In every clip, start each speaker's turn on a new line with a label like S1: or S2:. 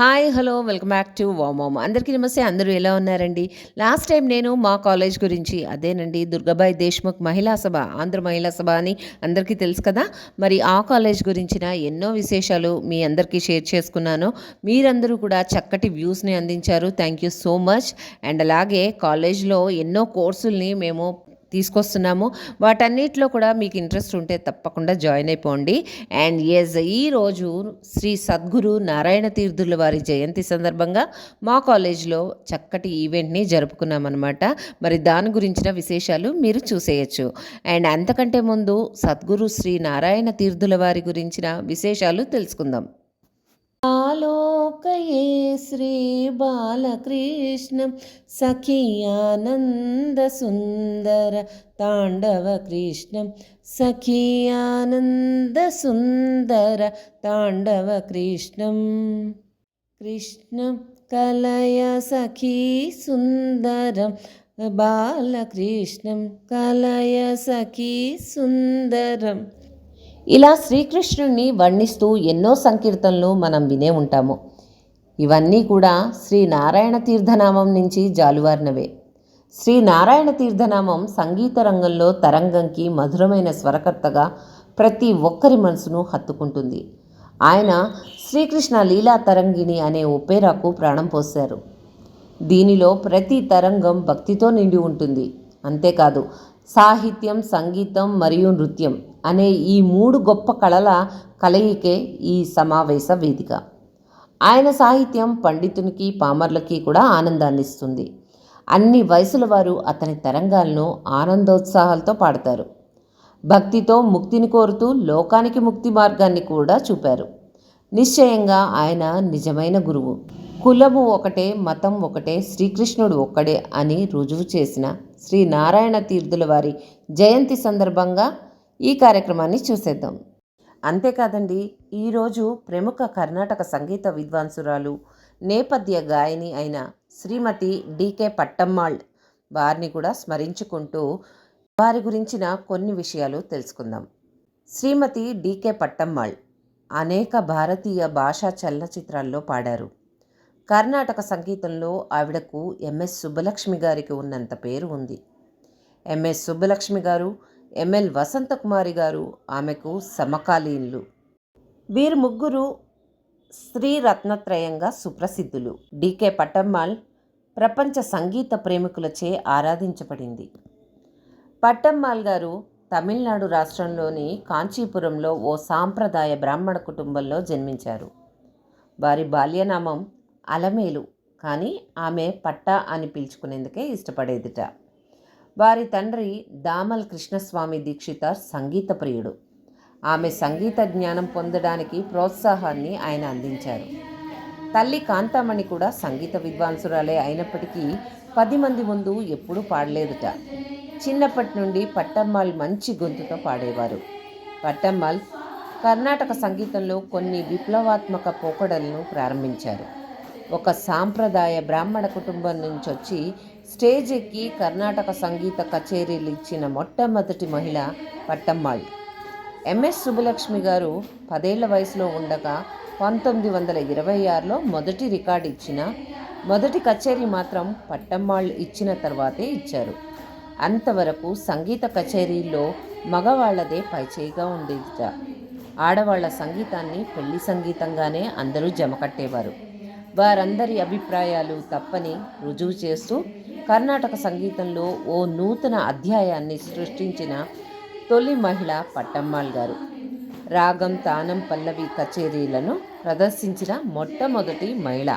S1: Hi hello welcome back to వామోమ్ అందరికీ నమస్తే అందరూ ఎలా ఉన్నారండి? లాస్ట్ టైం నేను మా కాలేజ్ గురించి అదేనండి దుర్గాబాయ్ దేశ్ముఖ్ మహిళా సభ ఆంధ్ర మహిళా సభ అని అందరికీ తెలుసు కదా? మరి ఆ కాలేజ్ గురించిన ఎన్నో విశేషాలు మీ అందరికీ షేర్ చేసుకున్నాను. మీరందరూ కూడా చక్కటి వ్యూస్ని అందించారు. Thank you so much. And అలాగే కాలేజ్లో ఎన్నో కోర్సుల్ని మేము తీసుకొస్తున్నాము. వాటన్నిటిలో కూడా మీకు ఇంట్రెస్ట్ ఉంటే తప్పకుండా జాయిన్ అయిపోండి. అండ్ ఎస్ ఈరోజు శ్రీ సద్గురు నారాయణ తీర్థుల వారి జయంతి సందర్భంగా మా కాలేజ్లో చక్కటి ఈవెంట్ని జరుపుకున్నామన్నమాట. మరి దాని గురించిన విశేషాలు మీరు చూసేయచ్చు. అండ్ అంతకంటే ముందు సద్గురు శ్రీ నారాయణ తీర్థుల వారి గురించిన విశేషాలు తెలుసుకుందాం. ആലോകയേ ശ്രീ ബാലകൃഷ്ണ സഖിയാനന്ദസുന്ദര താണ്ഡവകൃഷ്ണ സഖിയാനന്ദസുന്ദര താണ്ഡവകൃഷ്ണ കൃഷ്ണ കലയ സഖീ സുന്ദരം ബാലകൃഷ്ണം കലയ സഖീ സുന്ദരം ఇలా శ్రీకృష్ణుణ్ణి వర్ణిస్తూ ఎన్నో సంకీర్తనలు మనం వినే ఉంటాము. ఇవన్నీ కూడా శ్రీ నారాయణ తీర్థనామం నుంచి జాలువారినవే. శ్రీ నారాయణ తీర్థనామం సంగీత రంగంలో తరంగంకి మధురమైన స్వరకర్తగా ప్రతి ఒక్కరి మనసును హత్తుకుంటుంది. ఆయన శ్రీకృష్ణ లీలా తరంగిణి అనే ఒపేరాకు ప్రాణం పోశారు. దీనిలో ప్రతి తరంగం భక్తితో నిండి ఉంటుంది. అంతేకాదు సాహిత్యం సంగీతం మరియు నృత్యం అనే ఈ మూడు గొప్ప కళల కలయికే ఈ సమావేశ వేదిక. ఆయన సాహిత్యం పండితునికి పామర్లకి కూడా ఆనందాన్ని ఇస్తుంది. అన్ని వయసుల వారు అతని తరంగాలను ఆనందోత్సాహాలతో పాడతారు. భక్తితో ముక్తిని కోరుతూ లోకానికి ముక్తి మార్గాన్ని కూడా చూపారు. నిశ్చయంగా ఆయన నిజమైన గురువు. కులము ఒకటే మతం ఒకటే శ్రీకృష్ణుడు ఒక్కడే అని రుజువు చేసిన శ్రీ నారాయణ తీర్థుల వారి జయంతి సందర్భంగా ఈ కార్యక్రమాన్ని చూసేద్దాం. అంతేకాదండి ఈరోజు ప్రముఖ కర్ణాటక సంగీత విద్వాంసురాలు నేపథ్య గాయని అయిన శ్రీమతి డికే పట్టమ్మాళ్ వారిని కూడా స్మరించుకుంటూ వారి గురించిన కొన్ని విషయాలు తెలుసుకుందాం. శ్రీమతి డికే పట్టమ్మాళ్ అనేక భారతీయ భాషా చలనచిత్రాల్లో పాడారు. కర్ణాటక సంగీతంలో ఆవిడకు ఎంఎస్ సుబ్బలక్ష్మి గారికి ఉన్నంత పేరు ఉంది. ఎంఎస్ సుబ్బలక్ష్మి గారు ఎంఎల్ వసంతకుమారి గారు ఆమెకు సమకాలీనులు. వీరు ముగ్గురు స్త్రీ రత్నత్రయంగా సుప్రసిద్ధులు. డికే పట్టమ్మాల్ ప్రపంచ సంగీత ప్రేమికులచే ఆరాధించబడింది. పట్టమ్మాల్ గారు తమిళనాడు రాష్ట్రంలోని కాంచీపురంలో ఓ సాంప్రదాయ బ్రాహ్మణ కుటుంబంలో జన్మించారు. వారి బాల్యనామం అలమేలు కానీ ఆమె పట్ట అని పిలుచుకునేందుకే ఇష్టపడేదిట. వారి తండ్రి దామల్ కృష్ణస్వామి దీక్షితార్ సంగీత ప్రియుడు. ఆమె సంగీత జ్ఞానం పొందడానికి ప్రోత్సాహాన్ని ఆయన అందించారు. తల్లి కాంతామణి కూడా సంగీత విద్వాంసురాలే అయినప్పటికీ పది మంది ముందు ఎప్పుడూ పాడలేదుట. చిన్నప్పటి నుండి పట్టమ్మాల్ మంచి గొంతుతో పాడేవారు. పట్టమ్మాల్ కర్ణాటక సంగీతంలో కొన్ని విప్లవాత్మక పోకడలను ప్రారంభించారు. ఒక సాంప్రదాయ బ్రాహ్మణ కుటుంబం నుంచి వచ్చి స్టేజ్ ఎక్కి కర్ణాటక సంగీత కచేరీలు ఇచ్చిన మొట్టమొదటి మహిళ పట్టమ్మాళ్ ఎంఎస్ సుబ్బలక్ష్మి గారు పదేళ్ళ వయసులో ఉండగా పంతొమ్మిది వందల ఇరవై ఆరులో మొదటి రికార్డు ఇచ్చిన మొదటి కచేరీ మాత్రం పట్టమ్మాళ్ళు ఇచ్చిన తర్వాతే ఇచ్చారు. అంతవరకు సంగీత కచేరీల్లో మగవాళ్ళదే పైచేయిగా ఉండేదిట. ఆడవాళ్ళ సంగీతాన్ని పెళ్ళి సంగీతంగానే అందరూ జమకట్టేవారు. వారందరి అభిప్రాయాలు తప్పని రుజువు చేస్తూ కర్ణాటక సంగీతంలో ఓ నూతన అధ్యాయాన్ని సృష్టించిన తొలి మహిళ పట్టమ్మాళ్ గారు. రాగం తానం పల్లవి కచేరీలను ప్రదర్శించిన మొట్టమొదటి మహిళ.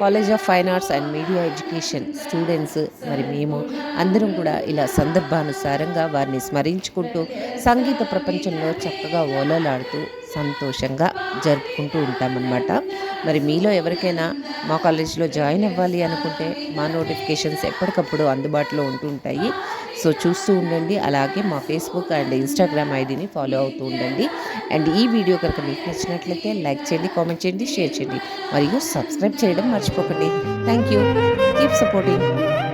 S1: College of fine arts and media education students మరి మేము అందరం కూడా ఇలా సందర్భానుసారంగా వారిని స్మరించుకుంటూ సంగీత ప్రపంచంలో చక్కగా ఓలలాడుతూ సంతోషంగా జరుపుకుంటూ ఉంటామన్నమాట. మరి మీలో ఎవరికైనా మా కాలేజ్లో జాయిన్ అవ్వాలి అనుకుంటే మా నోటిఫికేషన్స్ ఎప్పటికప్పుడు అందుబాటులో ఉంటూ ఉంటాయి. సో చూస్తూ ఉండండి. అలాగే మా ఫేస్బుక్ అండ్ ఇన్స్టాగ్రామ్ ఐడిని ఫాలో అవుతూ ఉండండి. అండ్ ఈ వీడియో కనుక మీకు నచ్చినట్లయితే లైక్ చేయండి కామెంట్ చేయండి షేర్ చేయండి. మరియు సబ్స్క్రైబ్ చేయడం మర్చిపోకండి. Thank you keep supporting